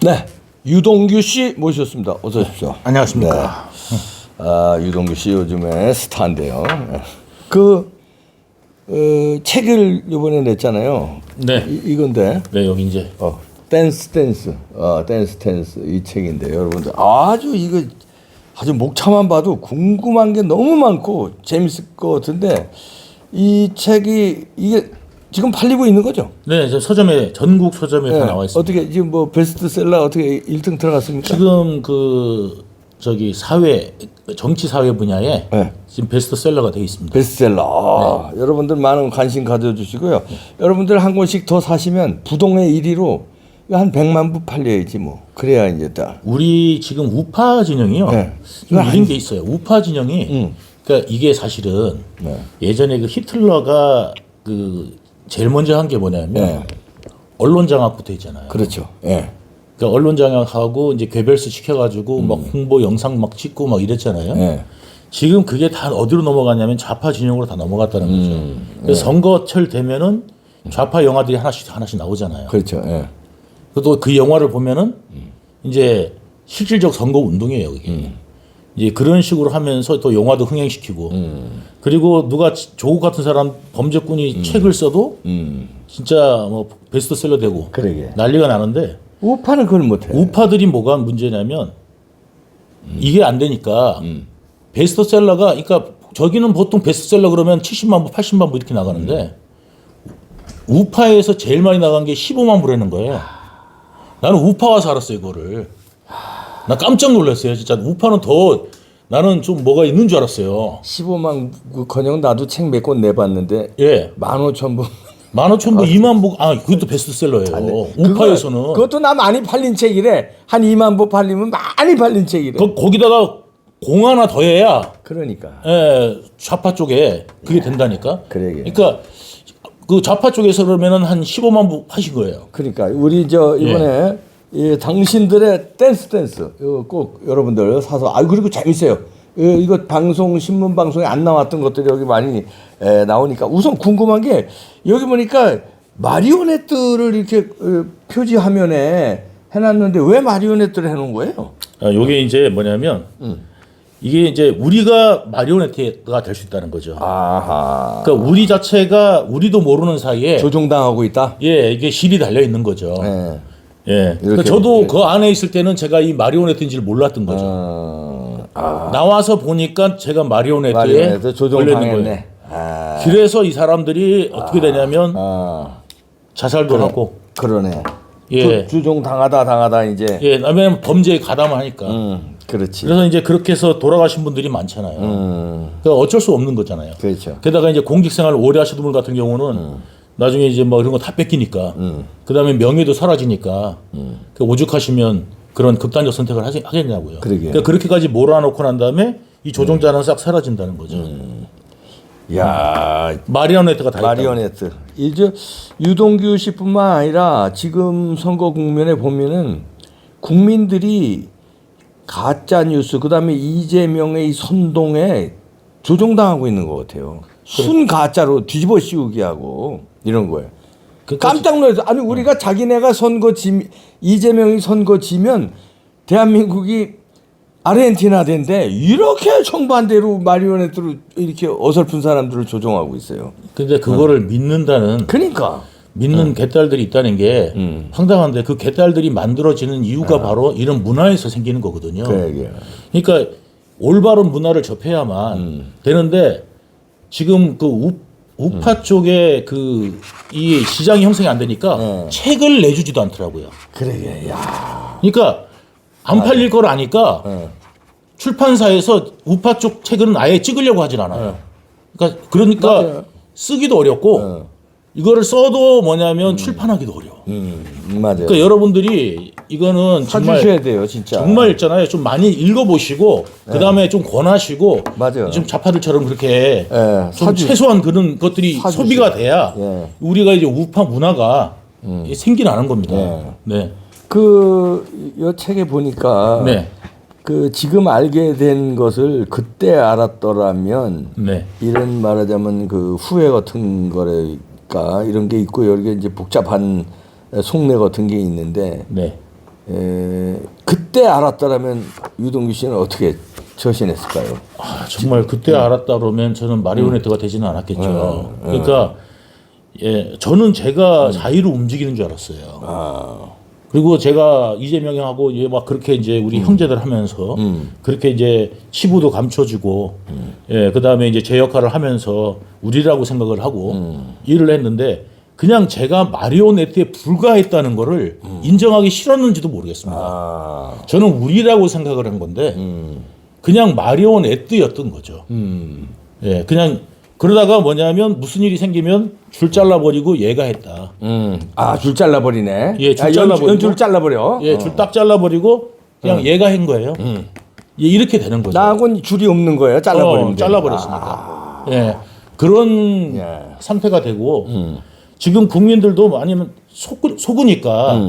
네, 유동규 씨 모셨습니다. 어서 오십시오. 안녕하십니까. 아, 유동규 씨 요즘에 스타인데요. 그 어, 책을 이번에 냈잖아요. 네. 이, 이건데 네, 여기 이제 어, 댄스 댄스, 어, 댄스 댄스 이 책인데 여러분들 아주 이거 아주 목차만 봐도 궁금한 게 너무 많고 재밌을 것 같은데 이 책이 이게 지금 팔리고 있는 거죠? 네, 저 서점에 전국 서점에 네. 다 나와 있습니다. 어떻게 지금 뭐 베스트셀러 어떻게 1등 들어갔습니까? 지금 그 저기 사회 정치 사회 분야에 네. 지금 베스트셀러가 되어 있습니다. 베스트셀러. 네. 여러분들 많은 관심 가져주시고요. 여러분들 한 권씩 더 사시면 부동의 1위로 한 100만 부 팔려야지 뭐. 그래야 이제 딱. 우리 지금 우파 진영이요. 네. 이런 게 있어요. 우파 진영이 음. 그러니까 이게 사실은 네. 예전에 그 히틀러가 그 제일 먼저 한 게 뭐냐면 네. 언론 장악부터 있잖아요. 그렇죠. 예. 그러니까 언론 장악하고 이제 괴벨스 시켜가지고 막 홍보 영상 막 찍고 막 이랬잖아요. 음. 예. 지금 그게 다 어디로 넘어갔냐면 좌파 진영으로 다 넘어갔다는 거죠. 음. 그래서 선거철 되면은 좌파 영화들이 하나씩 하나씩 나오잖아요. 그렇죠. 예. 또그 영화를 보면은 이제 실질적 선거 운동이에요. 그게. 음. 이제 그런 식으로 하면서 또 영화도 흥행시키고 음. 그리고 누가 조국 같은 사람 범죄꾼이 책을 써도 음. 진짜 뭐 베스트셀러 되고 그러게. 난리가 나는데 우파는 그걸 못해. 우파들이 뭐가 문제냐면 이게 안 되니까 음. 베스트셀러가 그러니까 저기는 보통 베스트셀러 그러면 70만 부, 80만 부 이렇게 나가는데 우파에서 제일 많이 나간 게 15만 부라는 거예요. 나는 우파 와서 알았어요, 이거를. 나 깜짝 놀랐어요, 진짜. 우파는 더 나는 좀 뭐가 있는 줄 알았어요. 15만 그 커녕 나도 책 몇 권 내봤는데 예. 15,000부. 만 오천 부, 2만 부, 아, 그것도 베스트셀러예요. 우파에서는. 그것도 나 많이 팔린 책이래. 한 2만 부 팔리면 많이 팔린 책이래. 그, 거기다가 공 하나 더 해야 그러니까. 예, 좌파 쪽에 그게 된다니까. 그러게. 그러니까 그 좌파 쪽에서 그러면은 한 15만 부 하신 거예요. 그러니까 우리 저 이번에 이 당신들의 댄스 댄스 이거 꼭 여러분들 사서 아 그리고 재밌어요. 이거, 이거 방송 신문 방송에 안 나왔던 것들이 여기 많이 에, 나오니까 우선 궁금한 게 여기 보니까 마리오네트를 이렇게 어, 표지 화면에 해놨는데 왜 마리오네트를 해놓은 거예요? 아, 요게 이제 뭐냐면 이게 이제 우리가 마리오네트가 될 수 있다는 거죠. 아하 그러니까 우리 자체가 우리도 모르는 사이에 조종당하고 있다. 예, 이게 실이 달려 있는 거죠. 예. 예. 그러니까 저도 예. 그 안에 있을 때는 제가 이 마리오네트인지를 몰랐던 거죠. 어, 아 나와서 보니까 제가 마리오네트에 마리오네트 걸려 있는 조종당했네. 거예요. 아, 그래서 이 사람들이 어떻게 되냐면 아 자살도 하고 그러네. 예. 주, 주종 당하다 당하다 이제. 예, 왜냐면 범죄에 가담을 하니까. 음, 그렇지. 그래서 이제 그렇게 해서 돌아가신 분들이 많잖아요. 음, 그러니까 어쩔 수 없는 거잖아요. 그렇죠. 게다가 이제 공직 생활을 오래 하시는 분 같은 경우는 나중에 이제 뭐 이런 거 다 뺏기니까 그다음에 명예도 사라지니까 그 오죽하시면 그런 극단적 선택을 하시, 하겠냐고요. 그러게요. 그러니까 그렇게까지 몰아놓고 난 다음에 이 조종자는 싹 사라진다는 거죠. 야, 마리오네트가 다. 마리오네트. 이제 유동규 씨뿐만 아니라 지금 선거 국면에 보면은 국민들이 가짜 뉴스 그다음에 이재명의 이 선동에 조종당하고 있는 것 같아요. 순 가짜로 뒤집어 씌우기 하고 이런 거예요. 깜짝 놀라서 아니 우리가 자기네가 선거 지 이재명이 선거 지면 대한민국이 아르헨티나 된데 이렇게 정반대로 마리오네트로 이렇게 어설픈 사람들을 조종하고 있어요. 근데 그거를 믿는다는 그러니까 믿는 개딸들이 있다는 게 음. 황당한데 그 개딸들이 만들어지는 이유가 바로 이런 문화에서 생기는 거거든요. 그 얘기야. 그러니까 올바른 문화를 접해야만 음. 되는데 지금 그 우, 우파 쪽에 그 이 시장이 형성이 안 되니까 네. 책을 내주지도 않더라고요. 그러게 야. 그러니까 안 팔릴 걸 아니까 네. 출판사에서 우파 쪽 책은 아예 찍으려고 하진 않아요. 그러니까 그러니까 네. 맞아요. 쓰기도 어렵고 네. 이거를 써도 뭐냐면 출판하기도 어려워. 음 맞아요. 그러니까 여러분들이 이거는 정말 사주셔야 돼요 진짜. 정말 있잖아요. 좀 많이 읽어보시고 그 다음에 좀 권하시고 네. 맞아요. 좀 좌파들처럼 그렇게 예, 좀 사주- 최소한 그런 것들이 사주세요. 소비가 돼야 예. 우리가 이제 우파 문화가 생겨나는 겁니다. 예. 네. 그이 책에 보니까 네. 그 지금 알게 된 것을 그때 알았더라면 네. 이런 말하자면 그 후회 같은 거 랄까 이런 게 있고 여기 이제 복잡한 속내 같은 게 있는데 네. 에, 그때 알았다라면 유동규 씨는 어떻게 처신했을까요? 아, 정말 그때 알았다 그러면 저는 마리오네트가 되지는 않았겠죠. 그러니까 예, 저는 제가 자유로 움직이는 줄 알았어요. 아, 그리고 제가 이재명하고 이제 막 그렇게 이제 우리 형제들 하면서 그렇게 이제 치부도 감춰주고 예, 그 다음에 이제 제 역할을 하면서 우리라고 생각을 하고 일을 했는데 그냥 제가 마리오네트에 불과했다는 거를 인정하기 싫었는지도 모르겠습니다. 아, 저는 우리라고 생각을 한 건데 그냥 마리오네트였던 거죠. 음, 예, 그냥 그러다가 뭐냐면 무슨 일이 생기면 줄 잘라버리고 얘가 했다. 음, 아 줄 잘라버리네. 예, 줄 아, 연- 잘라버리고. 연줄 잘라버려. 예, 줄 딱 잘라버리고 그냥 얘가 한 거예요. 예, 이렇게 되는 거죠. 나하고는 줄이 없는 거예요. 잘라버리면 어, 잘라버렸으니까. 예, 그런 예. 상태가 되고 지금 국민들도 아니면 속, 속으니까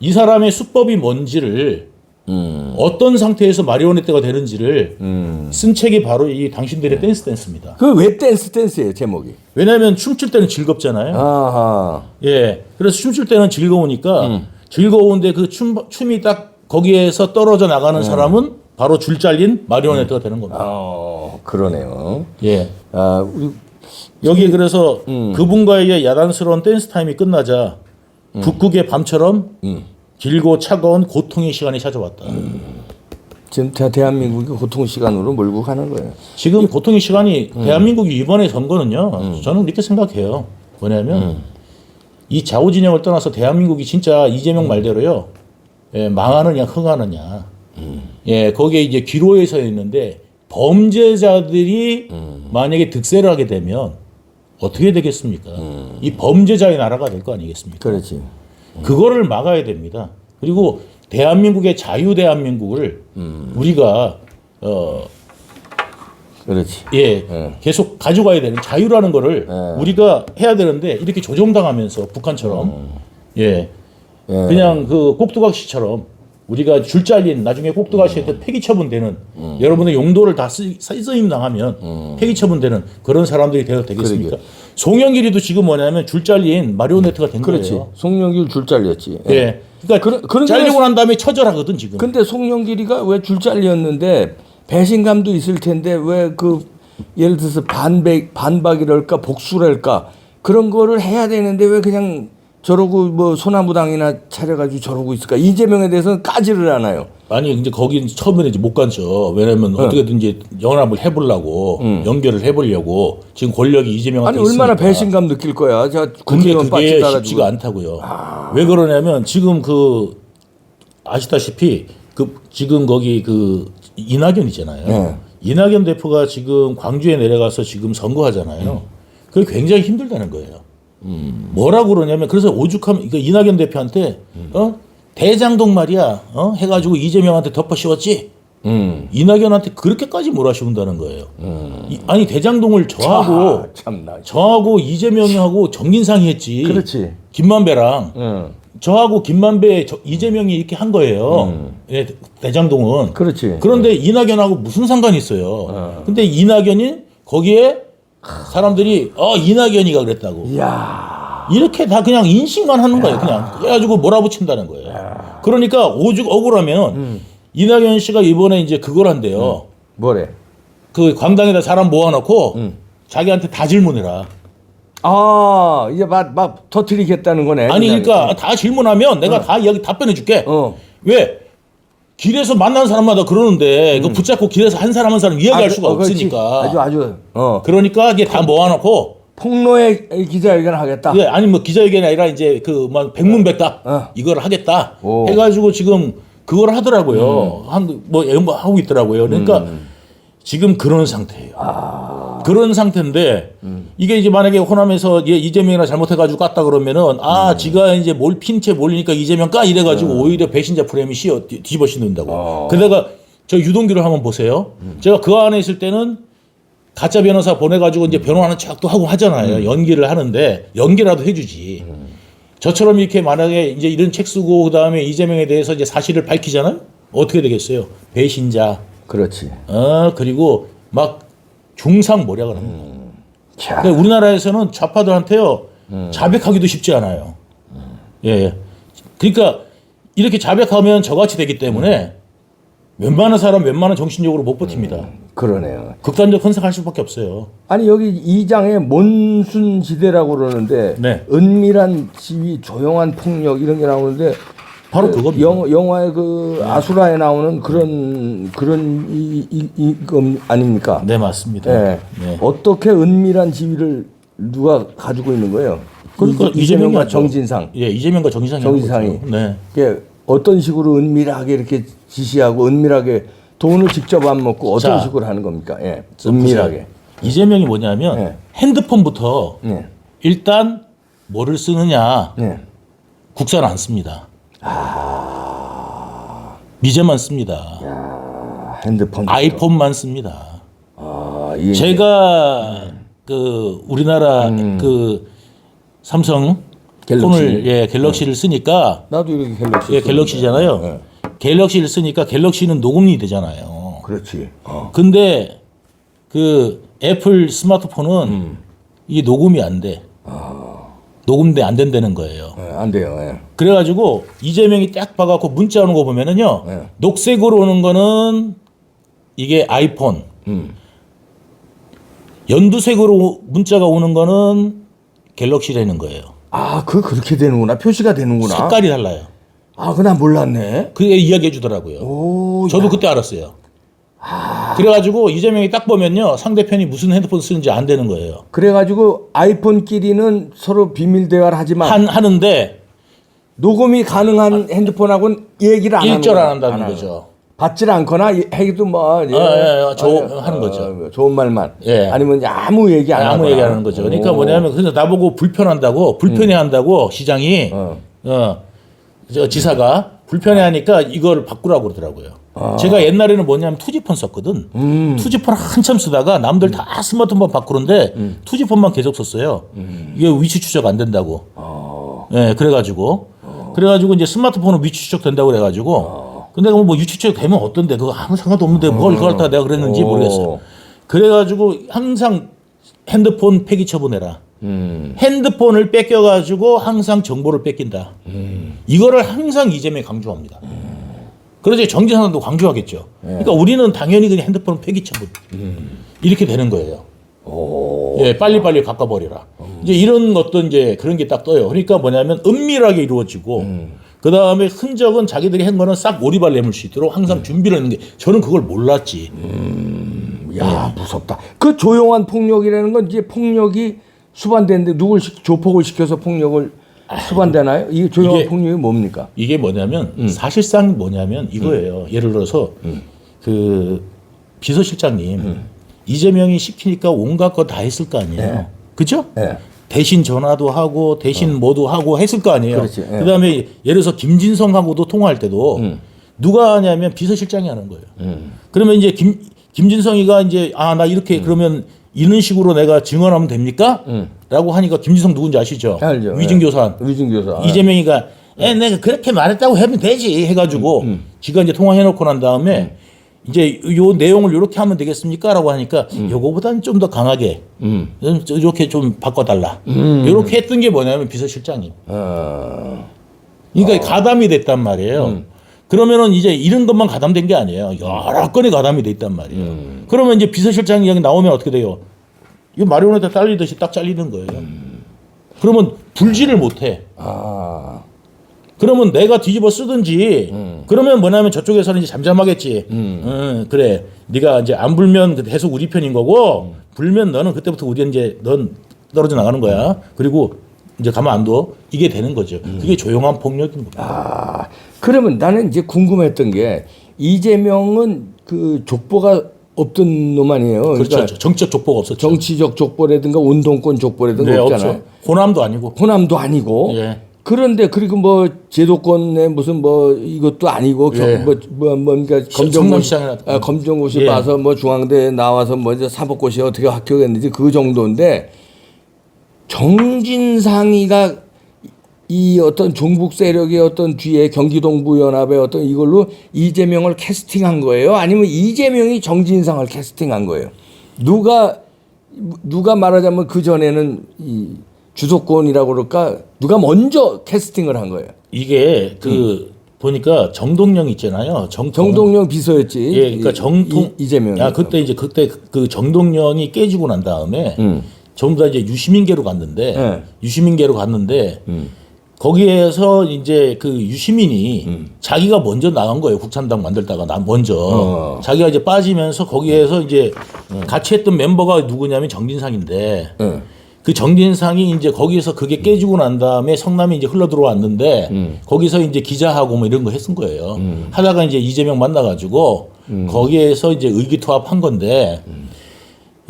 이 사람의 수법이 뭔지를 음, 어떤 상태에서 마리오네트가 되는지를 음. 쓴 책이 바로 이 당신들의 댄스 댄스입니다. 그 왜 댄스 댄스예요 제목이? 왜냐하면 춤출 때는 즐겁잖아요. 아하. 예. 그래서 춤출 때는 즐거우니까 음. 즐거운데 그 춤, 춤이 딱 거기에서 떨어져 음. 나가는 사람은 바로 줄 잘린 마리오네트가 되는 겁니다. 어, 그러네요. 예. 아, 우리 여기 그래서 음. 그분과의 야단스러운 댄스 타임이 끝나자 북극의 밤처럼 음. 길고 차가운 고통의 시간이 찾아왔다. 지금 대- 대한민국이 고통 시간으로 몰고 가는 거예요. 지금 고통의 시간이 음. 대한민국이 이번에 선거는요. 저는 이렇게 생각해요. 뭐냐면 음. 이 좌우 진영을 떠나서 대한민국이 진짜 이재명 말대로요. 예, 망하느냐 흥하느냐. 음. 예, 거기에 이제 기로에 서 있는데 범죄자들이 음. 만약에 득세를 하게 되면 어떻게 되겠습니까? 이 범죄자의 나라가 될 거 아니겠습니까? 그렇지. 그거를 막아야 됩니다. 그리고 대한민국의 자유 대한민국을 음. 우리가 어, 그렇지. 예, 예. 계속 가져가야 되는 자유라는 거를 예. 우리가 해야 되는데 이렇게 조종당하면서 북한처럼 예, 예. 그냥 그 꼭두각시처럼 우리가 줄 잘린 나중에 꼭두각시한테 폐기 처분되는 여러분의 용도를 다 쓰, 쓰임 당하면 폐기 처분되는 그런 사람들이 되어 되겠습니까? 그러게. 송영길이도 지금 뭐냐면 줄 잘린 마리오네트가 된 그렇지. 거예요. 송영길 줄 잘렸지. 예. 예, 그러니까 그런- 그런 잘리고 난 다음에 처절하거든 지금. 근데 송영길이가 왜 줄 잘렸는데 배신감도 있을 텐데 왜 그 예를 들어서 반백 반박이랄까 복수랄까 그런 거를 해야 되는데 왜 그냥 저러고 뭐 소나무당이나 차려가지고 저러고 있을까 이재명에 대해서는 까지를 않아요. 아니 이제 거긴 처음에는 이제 못 간죠. 왜냐면 네. 어떻게든지 연합을 해보려고 연결을 해보려고 지금 권력이 이재명한테 음. 아니 얼마나 있으니까. 배신감 느낄 거야. 저 근데 국회의원 그게 빠지 따가지고. 쉽지가 않다고요. 왜 그러냐면 지금 그 아시다시피 그 지금 거기 그 이낙연이잖아요. 네. 이낙연 대표가 지금 광주에 내려가서 지금 선거하잖아요. 그게 굉장히 힘들다는 거예요. 뭐라고 그러냐면 그래서 오죽하면 그러니까 이낙연 대표한테 어 대장동 말이야 어 해가지고 이재명한테 덮어 씌웠지. 음. 이낙연한테 그렇게까지 몰아씌운다는 거예요. 이- 아니 대장동을 저하고 아, 참나. 저하고 이재명하고 정진상이 했지. 그렇지. 김만배랑 응. 저하고 김만배 저- 이재명이 이렇게 한 거예요. 예, 대장동은. 그렇지. 그런데 이낙연하고 무슨 상관이 있어요. 근데 이낙연이 거기에 사람들이 어 이낙연이가 그랬다고. 이야. 이렇게 다 그냥 인식만 하는 거예요. 그냥 그래가지고 몰아붙인다는 거예요. 그러니까 오죽 억울하면 이낙연 씨가 이번에 이제 그걸 한대요. 뭐래? 그 광당에다 사람 모아놓고 자기한테 다 질문해라. 아 이제 막, 막 터트리겠다는 거네. 아니. 그러니까 다 질문하면 내가 다 이야기 답변해 줄게. 어. 왜? 길에서 만나는 사람마다 그러는데 그 붙잡고 길에서 한 사람 한 사람 이야기할 아, 수가 어, 그렇지. 없으니까. 아주 아주 어 그러니까 이게 다 모아놓고 폭로의 기자회견 하겠다. 예, 아니 뭐 기자회견이 아니라 이제 그막 백문백답 어. 이걸 하겠다 오. 음. 해가지고 지금 그걸 하더라고요. 한뭐 뭐 하고 있더라고요. 그러니까 지금 그런 상태예요. 아. 그런 상태인데 음. 이게 이제 만약에 호남에서 얘 이재명이나 잘못해가지고 깠다 그러면은 아 음. 지가 이제 뭘 핀채 몰리니까 이재명 까 이래가지고 오히려 배신자 프레임이 씌어 뒤- 뒤집어 씌는다고. 어. 그러다가 저 유동규를 한번 보세요. 제가 그 안에 있을 때는 가짜 변호사 보내가지고 이제 변호하는 척도 하고 하잖아요. 연기를 하는데 연기라도 해주지. 저처럼 이렇게 만약에 이제 이런 책 쓰고 그 다음에 이재명에 대해서 이제 사실을 밝히잖아요. 어떻게 되겠어요? 배신자. 그렇지. 어 그리고 막 중상 모략을 합니다. 자, 그러니까 우리나라에서는 좌파들한테요 자백하기도 쉽지 않아요. 예. 그러니까 이렇게 자백하면 저같이 되기 때문에 웬만한 사람 웬만한 정신적으로 못 버팁니다. 그러네요. 극단적 선택할 수밖에 없어요. 아니 여기 이 장에 몬순 시대라고 그러는데 네. 은밀한 지위, 조용한 폭력 이런 게 나오는데 바로 그 그겁니다. 영, 영화의 그 아수라에 나오는 그런 그런 이, 이, 이, 거 아닙니까? 네 맞습니다. 네. 네. 어떻게 은밀한 지위를 누가 가지고 있는 거예요? 그러니까 이- 하죠. 정진상. 예, 이재명과 정진상이 정진상이. 네. 그게 어떤 식으로 은밀하게 이렇게 지시하고 은밀하게 돈을 직접 안 먹고 어떤 자. 식으로 하는 겁니까? 예. 자, 은밀하게. 이재명이 뭐냐면 네. 핸드폰부터 네. 일단 뭐를 쓰느냐 네. 국산 안 씁니다. 미제만 씁니다. 아, 핸드폰. 아이폰만 씁니다. 아, 이 제가 그 우리나라 그 삼성 음. 갤럭시. 폰을 예 갤럭시를 쓰니까 나도 이렇게 갤럭시. 예 쓰는데. 갤럭시잖아요. 네. 갤럭시를 쓰니까 갤럭시는 녹음이 되잖아요. 그렇지. 어. 근데 그 애플 스마트폰은 음. 이게 녹음이 안 돼. 녹음돼 안 된다는 거예요. 예, 안 돼요. 예. 그래가지고 이재명이 딱 봐갖고 문자 오는 거 보면은요, 네. 녹색으로 오는 거는 이게 아이폰, 음. 연두색으로 문자가 오는 거는 갤럭시라는 거예요. 아, 그 그렇게 되는구나. 표시가 되는구나. 색깔이 달라요. 아, 그난 몰랐네. 그게 이야기해 주더라고요. 오. 저도 그때 알았어요. 그래가지고 이재명이 딱 보면요, 상대편이 무슨 핸드폰 쓰는지 안 되는 거예요. 그래가지고 아이폰끼리는 서로 비밀 대화를 하지만 한 하는데 녹음이 가능한 핸드폰하고는 얘기를 안 하는 일절 거야. 안 한다는 하는 거죠. 거야. 받질 않거나 해도 뭐 예. 예, 예, 좋은- 하는 거죠. 좋은 말만. 예. 아니면 아무 얘기 안 아무 하거나. 얘기 안 하는 거죠. 그러니까 오. 뭐냐면 그래서 나보고 불편한다고 불편해한다고 시장이 어. 어, 저 지사가 불편해하니까 이걸 바꾸라고 그러더라고요. 아. 제가 옛날에는 뭐냐면 투지폰 썼거든. 음. 투지폰 한참 쓰다가 남들 다 스마트폰 바꾸는데 음. 투지폰만 계속 썼어요. 이게 위치 추적 안 된다고. 어. 예, 그래가지고 그래가지고 이제 스마트폰은 위치 추적 된다고 그래가지고. 어. 근데 뭐 위치 추적 되면 어떤데 그거 아무 상관도 없는데 뭘 그걸 다 내가 그랬는지 어. 모르겠어요. 그래가지고 항상 핸드폰 폐기 처분해라. 음. 핸드폰을 뺏겨가지고 항상 정보를 뺏긴다. 이거를 항상 이재명이 강조합니다. 그러지 정진상도 강조하겠죠. 그러니까 우리는 당연히 그냥 핸드폰 폐기 처분 이렇게 되는 거예요. 예, 빨리빨리 깎아버리라. 이제 이런 것도 이제 그런 게 딱 떠요. 그러니까 뭐냐면 은밀하게 이루어지고 그 다음에 흔적은 자기들이 한 거는 싹 오리발 내물 수 있도록 항상 준비를 하는 게 저는 그걸 몰랐지. 야 무섭다. 그 조용한 폭력이라는 건 이제 폭력이 수반되는데 누굴 시, 조폭을 시켜서 폭력을 수반되나요? 이 조용한 이게- 폭력이 뭡니까? 이게 뭐냐면 사실상 뭐냐면 이거예요. 예를 들어서 그 비서실장님 이재명이 시키니까 온갖 거 다 했을 거 아니에요. 그죠? 예. 대신 전화도 하고 대신 뭐도 하고 했을 거 아니에요. 그렇지, 예. 그다음에 예를 들어서 김진성하고도 통화할 때도 누가 하냐면 비서실장이 하는 거예요. 그러면 이제 김 김진성이가 이제 아 나 이렇게 그러면 이런 식으로 내가 증언하면 됩니까? 라고 하니까 김진성 누군지 아시죠? 알죠. 위증교사. 예. 위증교사. 이재명이가 에 내가 그렇게 말했다고 하면 되지 해가지고 지가 이제 통화해놓고 난 다음에 이제 요 내용을 이렇게 하면 되겠습니까라고 하니까 요거보다는 좀 더 강하게 음. 이렇게 좀 바꿔달라 이렇게 했던 게 뭐냐면 비서실장님 어. 그러니까 가담이 됐단 말이에요. 그러면은 이제 이런 것만 가담된 게 아니에요. 여러 건이 가담이 돼 있단 말이에요. 그러면 이제 비서실장이 여기 나오면 어떻게 돼요? 이거 마리오네트 잘리듯이 딱 잘리는 거예요. 그러면 불지를 못해. 아. 그러면 내가 뒤집어 쓰든지 그러면 뭐냐면 저쪽에서는 이제 잠잠하겠지. 음, 그래. 네가 이제 안 불면 그 계속 우리 편인 거고 불면 너는 그때부터 우리 이제 넌 떨어져 나가는 거야. 그리고 이제 가만 안 둬. 이게 되는 거죠. 그게 조용한 폭력인 겁니다. 아. 그러면 나는 이제 궁금했던 게 이재명은 그 족보가 없던 놈 아니에요. 그렇죠. 그러니까 정치적 족보가 없었죠. 정치적 족보라든가 운동권 족보라든가 네, 없잖아요. 없죠. 호남도 아니고. 호남도 아니고. 예. 그런데 그리고 뭐 제도권의 무슨 뭐 이것도 아니고 겨- 예. 뭐, 뭐 뭔가 검정고시 성남시장이라- 아, 검정고시 예. 봐서 뭐 중앙대에 나와서 뭐 이제 사법고시 어떻게 합격했는지 그 정도인데 정진상이가 이 어떤 종북 세력의 어떤 뒤에 경기동부 연합의 어떤 이걸로 이재명을 캐스팅한 거예요? 아니면 이재명이 정진상을 캐스팅한 거예요? 누가 누가 말하자면 그 전에는 이 주소권이라고 그럴까 누가 먼저 캐스팅을 한 거예요? 이게 그 보니까 정동영 있잖아요. 정통. 정동영 비서였지. 예, 그러니까 이- 정통 이, 이재명. 야 그때 이제 그때 그 정동영이 깨지고 난 다음에 음. 전부 다 이제 유시민계로 갔는데 네. 유시민계로 갔는데 음. 거기에서 이제 그 유시민이 자기가 먼저 나간 거예요 국산당 만들다가 나 먼저 어. 자기가 이제 빠지면서 거기에서 이제 같이 했던 멤버가 누구냐면 정진상인데 예. 그 정진상이 이제 거기서 그게 깨지고 난 다음에 성남이 이제 흘러 들어왔는데 거기서 이제 기자하고 뭐 이런 거 했은 거예요. 하다가 이제 이재명 만나가지고 거기에서 이제 의기투합한 건데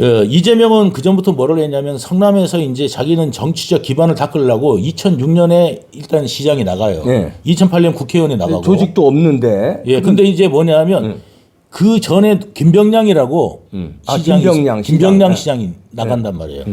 어, 이재명은 그 전부터 뭐를 했냐면 성남에서 이제 자기는 정치적 기반을 닦으려고 2006년에 일단 시장에 나가요. 네. 2008년 국회의원에 나가고. 조직도 없는데. 예, 근데 이제 뭐냐면 그 전에 김병량이라고 아, 시장이 김병량 있- 김병량 시장. 네. 시장 이 나간단 말이에요.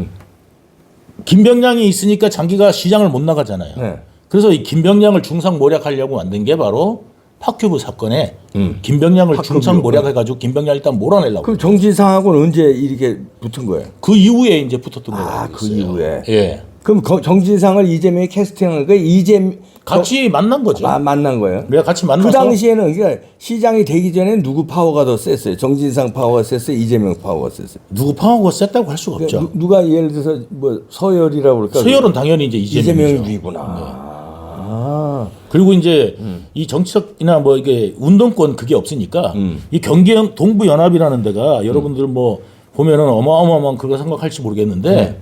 김병량이 있으니까 장기가 시장을 못 나가잖아요. 네. 그래서 이 김병량을 중상 모략하려고 만든 게 바로 파큐브 사건에 김병량을 파큐브. 중상 모략해가지고 김병량 일단 몰아내려고. 그, 그럼 정진상하고는 언제 이렇게 붙은 거예요? 이후에 이제 붙었던 거예요. 아, 그 이후에. 예. 그럼 거- 정진상을 이재명이 캐스팅한 거 이재 같이 만난 거죠. 마- 만난 거예요? 내가 같이 만나서 그 당시에는 그러니까 시장이 되기 전에 누구 파워가 더 셌어요? 정진상 파워가 셌어요? 이재명 파워가 셌어요? 누구 파워가 셌다고 할 수가 없죠. 그러니까 누, 가 예를 들어서 뭐 서열이라고 그럴까? 서열은 당연히 이제 이재명이죠. 이재명이 위구나. 아, 그리고 이제 이 정치적이나 뭐 이게 운동권 그게 없으니까 이 경기 동부 연합이라는 데가 여러분들 뭐 보면은 어마어마한 그거 생각할지 모르겠는데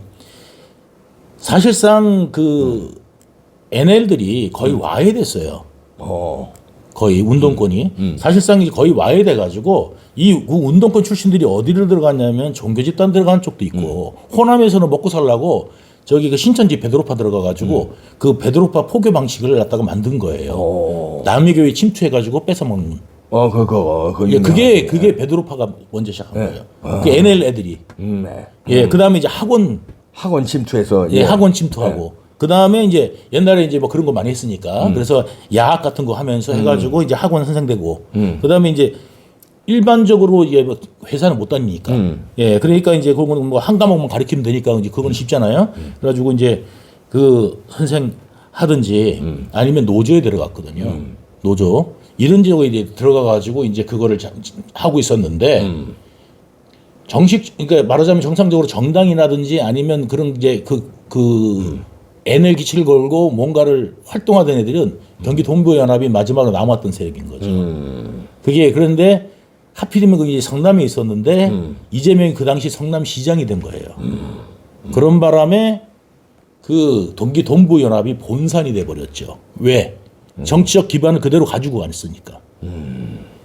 사실상 그 NL들이 거의 와해 됐어요. 어, 거의 운동권이. 사실상 이제 거의 와해 돼 가지고 이그 운동권 출신들이 어디를 들어갔냐면 종교 집단 들어간 쪽도 있고 호남에서는 먹고 살라고 저기 그 신천지 베드로파 들어가 가지고 그 베드로파 포교 방식을 갖다가 만든 거예요. 어, 남의 교회 침투해 가지고 뺏어 먹는. 어, 그거, 그 예, 그게 그게 베드로파가 먼저 시작한 거예요. 그 NL 애들이. 음, 네. 예, 그다음에 이제 학원 학원 침투해서 예, 학원 침투하고. 그 다음에 이제 옛날에 이제 뭐 그런 거 많이 했으니까. 그래서 야학 같은 거 하면서 해가지고 이제 학원 선생되고. 그 다음에 이제 일반적으로 이제 뭐 회사는 못 다니니까. 예 그러니까 이제 그거는 뭐 한 과목만 가르치면 되니까 이제 그건 쉽잖아요. 그래가지고 이제 그 선생 하든지 아니면 노조에 들어갔거든요. 노조. 이런 지역에 이제 들어가가지고 이제 그거를 자- 하고 있었는데 정식 그러니까 말하자면 정상적으로 정당이라든지 아니면 그런 이제 그그 N을 기치를 걸고 뭔가를 활동하던 애들은 경기 동부연합이 마지막으로 남았던 세력인 거죠. 그게 그런데 하필이면 그게 성남에 있었는데 이재명이 그 당시 성남 시장이 된 거예요. 그런 바람에 그 동기 동부 연합이 본산이 돼 버렸죠. 왜? 정치적 기반을 그대로 가지고 왔으니까.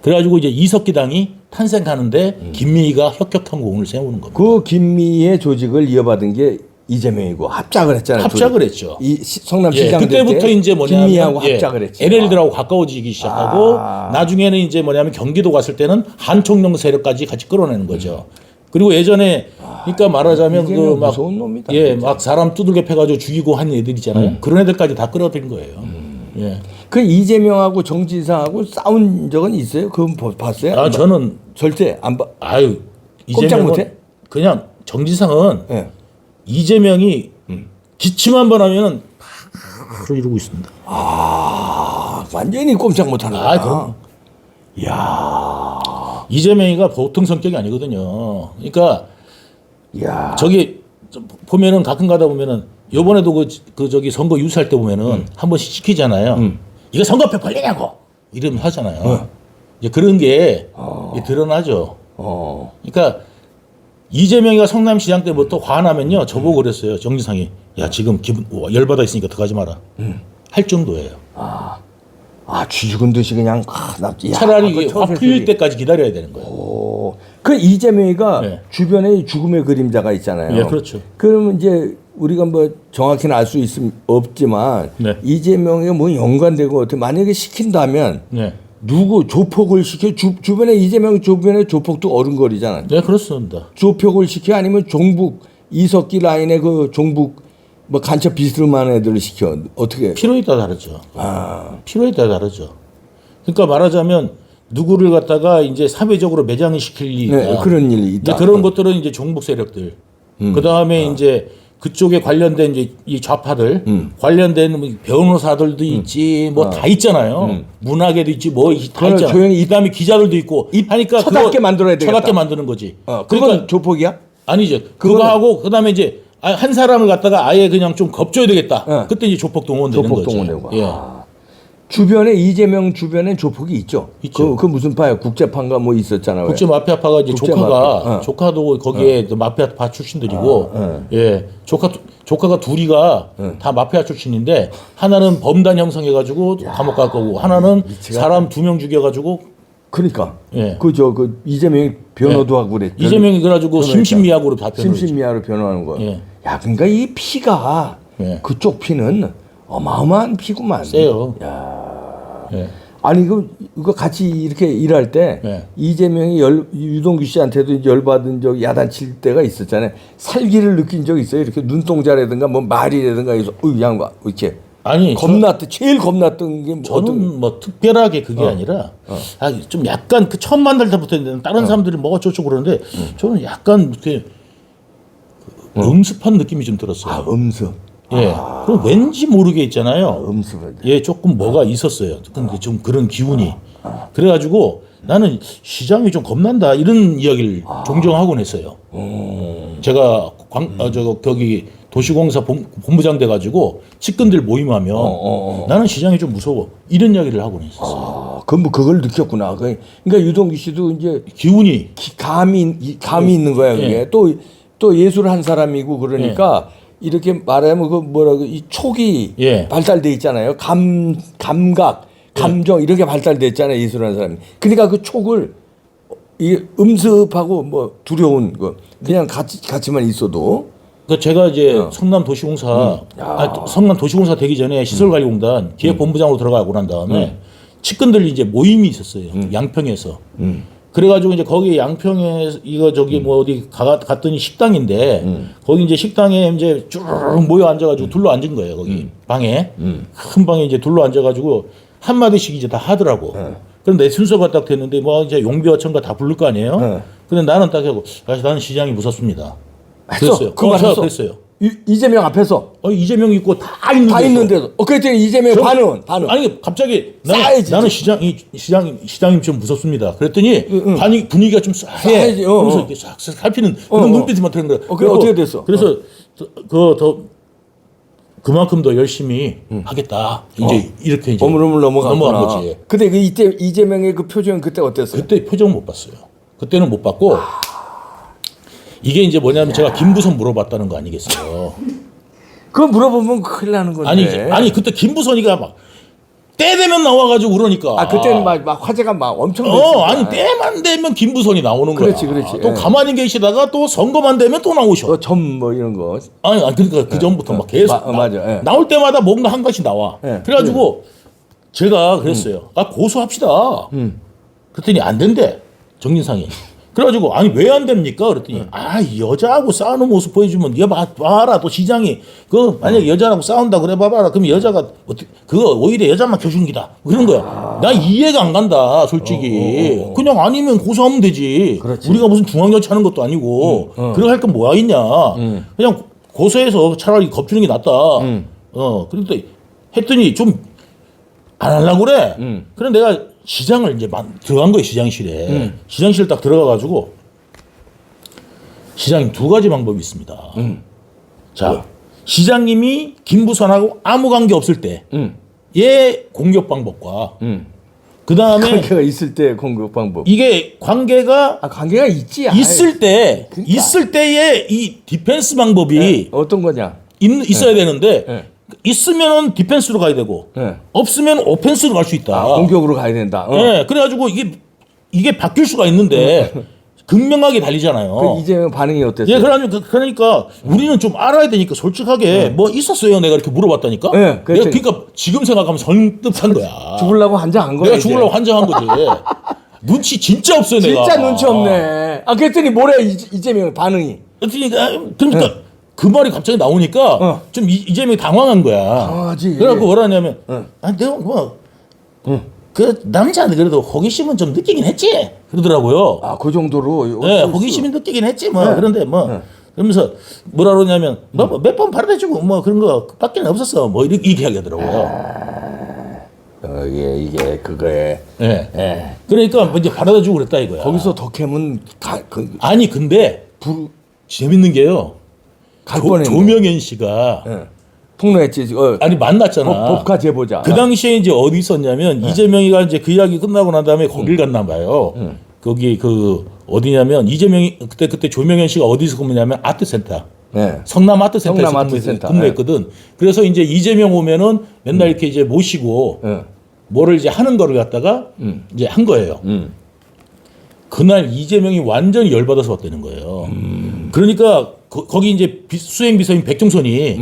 그래가지고 이제 이석기당이 탄생하는데 김미희가 혁혁한 공을 세우는 겁니다. 그 김미의 조직을 이어받은 게 이재명이고 합작을 했잖아요. 합작을. 했죠. 이 시- 성남 예, 시장 그때부터 때 이제 뭐냐면 김미하고 예, 합작을 했지. NL들하고 가까워지기 시작하고 아. 나중에는 이제 뭐냐면 경기도 갔을 때는 한총령 세력까지 같이 끌어내는 거죠. 그리고 예전에 그러니까 말하자면 아, 이재명 그막 무서운 놈이다, 예, 진짜. 막 사람 두들겨 패가지고 죽이고 한 애들 있잖아요. 그런 애들까지 다 끌어들인 거예요. 음. 예. 그 이재명하고 정진상하고 싸운 적은 있어요? 그건 보- 봤어요? 아 저는 절대 안 봐. 아유 꼼짝 이재명은 못해? 그냥 정지상은 예. 이재명이 기침 한 번 하면은 바로 이러고 있습니다. 아, 완전히 꼼짝 못하는 거야. 아, 그럼. 야, 이재명이가 보통 성격이 아니거든요. 그러니까 야. 저기 좀 보면은 가끔 가다 보면은 요번에도 그, 그 저기 선거 유세할 때 보면은 한 번씩 시키잖아요. 이거 선거표 걸리냐고 이러면 하잖아요. 이제 그런 게 이게 드러나죠. 어. 그러니까 이재명이가 성남시장 때부터 화나면요 저보고 그랬어요 정지상이 야 지금 기분 와, 열받아 있으니까 들어가지 마라 할 정도예요. 아, 쥐죽은 듯이 그냥 아, 나 야, 차라리 그 이게 화 풀릴. 때까지 기다려야 되는 거예요. 오. 그 이재명이가 네. 주변에 죽음의 그림자가 있잖아요. 예, 그렇죠. 그러면 이제 우리가 뭐 정확히는 알 수 없지만 네. 이재명이 뭐 연관되고 어떻게 만약에 시킨다면 네, 누구 조폭을 시켜 주, 주변에 이재명 주변에 조폭도 어른거리잖아요. 네 그렇습니다. 조폭을 시켜 아니면 종북 이석기 라인의 그 종북 뭐 간첩 비스름한 애들을 시켜 어떻게? 필요에 따라 다르죠. 아, 필요에 따라 다르죠. 그러니까 말하자면 누구를 갖다가 이제 사회적으로 매장을 시킬 일이 네, 있다. 그런 일이 있다. 그런 것들은 이제 종북 세력들. 음. 그 다음에 아. 이제 그쪽에 관련된 이제 이 좌파들 음. 관련된 뭐 변호사들도 있지 뭐 다 있잖아요. 문학에도 있지 뭐다 어. 그걸 있잖아. 조용히 그다음에 기자들도 있고 하니까 쳐닫게 그거 만들어야 되겠다. 쳐닫게 만드는 거지. 어, 그건 그러니까 조폭이야? 아니죠. 그거 그거는- 하고 그다음에 이제 아, 한 사람을 갖다가 아예 그냥 좀 겁줘야 되겠다. 어. 그때 이제 조폭 동원 되는 조폭 거지. 동원되고. 예. 아. 주변에 이재명 주변엔 조폭이 있죠. 있죠. 그, 그 무슨 파야? 국제파인가 뭐 있었잖아요. 국제 마피아파가 이제 국제 조카가 마피아. 어. 조카도 거기에 또 마피아파 출신들이고 어. 예 조카 조카가 둘이가 다 마피아 출신인데 하나는 범단 형성해가지고 감옥 갈 거고 하나는 사람 두 명 죽여가지고 그러니까 예. 그 저 그 이재명이 변호도 하고 그랬. 이재명이 그래가지고 그러니까. 심신미약으로 다 변호를 했지. 심신미약으로 변호하는 거. 예. 야, 그러니까 이 피가 예. 그쪽 피는 어마어마한 피구만. 세요. 예. 아니 그 이거 같이 이렇게 일할 때 네. 이재명이 열 유동규 씨한테도 이제 열받은 적 야단칠 때가 있었잖아요. 살기를 느낀 적 있어요. 이렇게 눈동자라든가 뭐 말이라든가 해서 어이 양반 이렇게 아니 저- 겁났던 제일 겁났던 게뭐 저는 어떤 뭐 특별하게 그게 아니라 아, 좀 약간 그 처음 만날 때부터 있는데 다른 사람들이 뭐가 어쩌고 그러는데 저는 약간 이렇게 그 음습한 느낌이 좀 들었어요. 아 음습 예. 그럼 왠지 모르게 있잖아요. 음습 예, 조금 뭐가 있었어요. 근데 좀 그런 기운이. 그래가지고 나는 시장이 좀 겁난다 이런 이야기를 종종 하곤 했어요. 제가 광, 아, 저 거기 도시공사 본, 본부장 돼가지고 측근들 모임하면 나는 시장이 좀 무서워 이런 이야기를 하곤 했었어요. 아, 그뭐 그걸 느꼈구나. 그- 그러니까 유동규 씨도 이제 기운이 기- 감이 이- 감이 있는 거야 그게 예. 또또 예술을 한 사람이고 그러니까 이렇게 말하면 그 뭐라고 이 촉이 예. 발달돼 있잖아요. 감 감각 감정 이렇게 발달돼 있잖아요 예술하는 사람이. 그러니까 그 촉을 이 음습하고 뭐 두려운 거 그냥 같이 같이만 있어도. 그 제가 이제 어. 성남 도시공사 음. 아, 성남 도시공사 되기 전에 시설관리공단 기획본부장으로 들어가고 난 다음에 측근들 이제 모임이 있었어요. 양평에서 그래가지고 이제 거기 양평에 이거 저기 뭐 어디 가, 갔더니 식당인데 거기 이제 식당에 이제 쭉 모여 앉아가지고 둘러 앉은 거예요 거기 방에 큰 방에 이제 둘러 앉아가지고 한 마디씩 이제 다 하더라고. 그런데 내 순서가 딱 됐는데 뭐 이제 용비어천가 다 부를 거 아니에요. 네. 근데 나는 딱 하고 아, 나는 시장이 무섭습니다. 했어. 그랬어요. 그 어, 했어. 그랬어요. 이, 이재명 앞에서 어, 이재명 있고 다 있는 다. 있는데도 어 그랬더니 이재명 저- 반응 반응 아니 갑자기 나는, 싸야지. 나는 시장이 시장 시장님 좀 무섭습니다. 그랬더니 반이 분위기가 좀 싸해. 어, 그래서 어. 이렇게 싹싹 살피는 어, 그런 어. 눈빛이 되는 거야. 어, 그래, 어떻게 됐어? 그래서 그더 그만큼 더 열심히 하겠다. 이제 이렇게 이제 어물어물 넘어간 거지. 근데 그 이때 이재명의 그 표정 그때 어땠어요? 그때 표정 못 봤어요. 그때는 못 봤고 이게 이제 뭐냐면 제가 김부선 물어봤다는 거 아니겠어요. 그거 물어보면 큰일 나는 건데 아니 아니 그때 김부선이가 막때 되면 나와가지고 그러니까. 아 그때는 막, 막 화제가 막 엄청 어 됐을 아니. 때만 되면 김부선이 나오는 거야. 그렇지, 그렇지. 또 예. 가만히 계시다가 또 선거만 되면 또 나오셔. 어, 점뭐 이런 거. 아니 아니, 그러니까 그 전부터 막 계속 마- 어, 나, 맞아, 예. 나올 때마다 뭔가 한 가지 나와. 예. 그래가지고 제가 그랬어요. 아 고소합시다. 음. 그랬더니 안 된대 정진상이. 그래가지고 아니 왜 안 됩니까? 그랬더니 아 여자하고 싸우는 모습 보여주면 얘 봐, 봐라 또 시장이 그 만약 에 여자하고 싸운다 그래 봐봐라 그럼 여자가 어떻게 그거 오히려 여자만 교준 기다 그런 거야. 나 이해가 안 간다 솔직히. 그냥 아니면 고소하면 되지. 그렇지. 우리가 무슨 중앙여치 하는 것도 아니고 그렇게 할건 뭐가 있냐. 그냥 고소해서 차라리 겁주는 게 낫다. 어 그런데 했더니 좀 안 하려고 그래. 그래 내가 시장을 이제 막 들어간 거예요 시장실에. 시장실 딱 들어가 가지고 시장님 두 가지 방법이 있습니다. 자 시장님이 김부선하고 아무 관계 없을 때. 음. 얘 공격 방법과 음. 그 다음에 관계가 있을 때 공격 방법. 이게 관계가 아 관계가 있지. 있을 때 그러니까. 있을 때의 이 디펜스 방법이 네, 어떤 거냐? 있, 있어야 되는데 네. 있으면은 디펜스로 가야 되고 네. 없으면 오펜스로 갈 수 있다. 아, 공격으로 가야 된다. 어. 예, 그래가지고 이게 이게 바뀔 수가 있는데 극명하게 달리잖아요. 그 이재명 반응이 어땠어요? 예, 그러니까, 그러니까 우리는 좀 알아야 되니까 솔직하게 뭐 있었어요. 내가 이렇게 물어봤다니까. 네, 내가 그러니까 지금 생각하면 설득한 거야. 죽으려고 한장한 거야. 내가. 죽으려고 환장한 거지. 눈치 진짜 없어요, 내가. 진짜 눈치 없네. 아 그랬더니 뭐래 이- 이재명 반응이. 그러니까, 그러니까 그 말이 갑자기 나오니까 어. 좀 이, 이재명이 당황한 거야. 당황하지. 그래갖고 뭐라 하냐면, 어. 아, 내가 뭐, 그 남자한테 그래도 호기심은 좀 느끼긴 했지. 그러더라고요. 아 그 정도로. 네, 호기심이 느끼긴 했지 뭐. 그런데 뭐, 그러면서 뭐라 그러냐면 몇번 받아주고 뭐 그런 거 밖에 없었어. 뭐 이렇게, 이렇게 하더라고요. 어, 이게 이게 그거에 예. 예. 그러니까 뭐 이제 받아주고 그랬다 이거야. 거기서 가, 그, 아니 근데 불, 재밌는 게요. 갈 조, 뻔했네. 조명현 씨가 예. 폭로했지. 어, 아니 만났잖아. 법, 법카 제보자. 그 당시에 이제 어디 있었냐면 이재명이가 이제 그 이야기 끝나고 난 다음에 거길 음. 갔나 봐요. 거기 그 어디냐면 이재명이 그때 그때 조명현 씨가 어디서 근무냐면 아트센터. 예. 성남 아트센터에서 성남 아트센터. 근무 했거든. 그래서 이제 이재명 오면은 맨날 이렇게 이제 모시고 예. 뭐를 이제 하는 거를 갖다가 이제 한 거예요. 음. 그날 이재명이 완전히 열받아서 왔다는 거예요. 그러니까 거, 기 이제 비- 수행 비서인 백종선이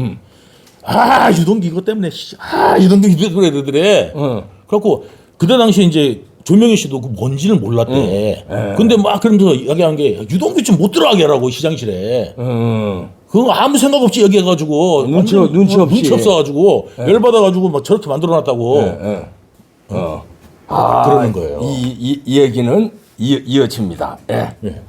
아 유동기 이것 때문에 씨, 아 유동기 이거 그래. 어. 그래갖고 그때 당시에 이제 조명희 씨도 그 뭔지는 몰랐대. 근데 막 그러면서 이야기한 게 유동규 좀 못 들어가게 하라고 시장실에. 음. 그거 아무 생각 없이 얘기해가지고 눈치- 완전 눈치 어, 없이. 눈치 없어가지고 열받아가지고 막 저렇게 만들어놨다고 예. 어. 그러는 거예요. 이, 이, 이 얘기는 이, 이어집니다. 예. 예.